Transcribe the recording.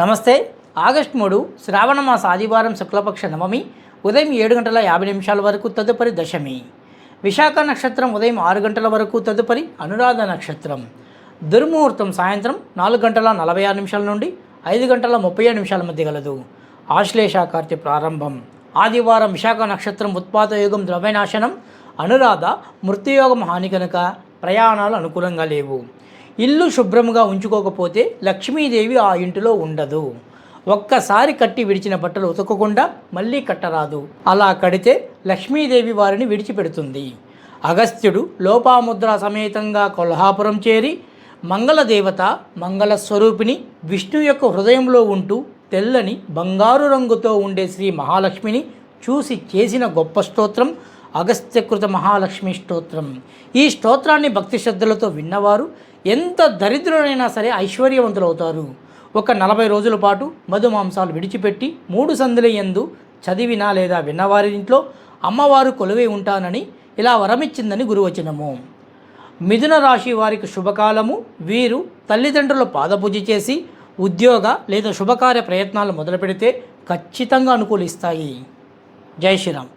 నమస్తే. ఆగస్ట్ మూడు శ్రావణ మాస ఆదివారం శుక్లపక్ష నవమి ఉదయం ఏడు గంటల యాభై నిమిషాల వరకు తదుపరి దశమి. విశాఖ నక్షత్రం ఉదయం ఆరు గంటల వరకు తదుపరి అనురాధ నక్షత్రం. దుర్ముహూర్తం సాయంత్రం నాలుగు గంటల నలభై ఆరు నిమిషాల నుండి ఐదు గంటల ముప్పై ఏడు నిమిషాల మధ్య గలదు. ఆశ్లేష కార్తె ప్రారంభం. ఆదివారం విశాఖ నక్షత్రం ఉత్పాత యోగం ద్రవ్యనాశనం అనురాధ మృత్యుయోగం హాని కనుక ప్రయాణాలు అనుకూలంగా లేవు. ఇల్లు శుభ్రంగా ఉంచుకోకపోతే లక్ష్మీదేవి ఆ ఇంటిలో ఉండదు. ఒక్కసారి కట్టి విడిచిన బట్టలు ఉతకకుండా మళ్ళీ కట్టరాదు. అలా కడితే లక్ష్మీదేవి వారిని విడిచిపెడుతుంది. అగస్త్యుడు లోపాముద్ర సమేతంగా కొల్హాపురం చేరి మంగళదేవత మంగళస్వరూపిణి విష్ణు యొక్క హృదయంలో ఉంటూ తెల్లని బంగారు రంగుతో ఉండే శ్రీ మహాలక్ష్మిని చూసి చేసిన గొప్ప స్తోత్రం అగస్త్యకృత మహాలక్ష్మి స్తోత్రం. ఈ స్తోత్రాన్ని భక్తి శ్రద్ధలతో విన్నవారు ఎంత దరిద్రులైనా సరే ఐశ్వర్యవంతులవుతారు. ఒక నలభై రోజుల పాటు మధుమాంసాలు విడిచిపెట్టి మూడు సందుల యందు చదివినా లేదా విన్నవారి ఇంట్లో అమ్మవారు కొలువై ఉంటానని ఇలా వరమిచ్చిందని గురువచనము. మిథున రాశి వారికి శుభకాలము. వీరు తల్లిదండ్రుల పాదపూజ చేసి ఉద్యోగ లేదా శుభకార్య ప్రయత్నాలు మొదలు పెడితే ఖచ్చితంగా అనుకూలిస్తాయి. జై శ్రీరామ్.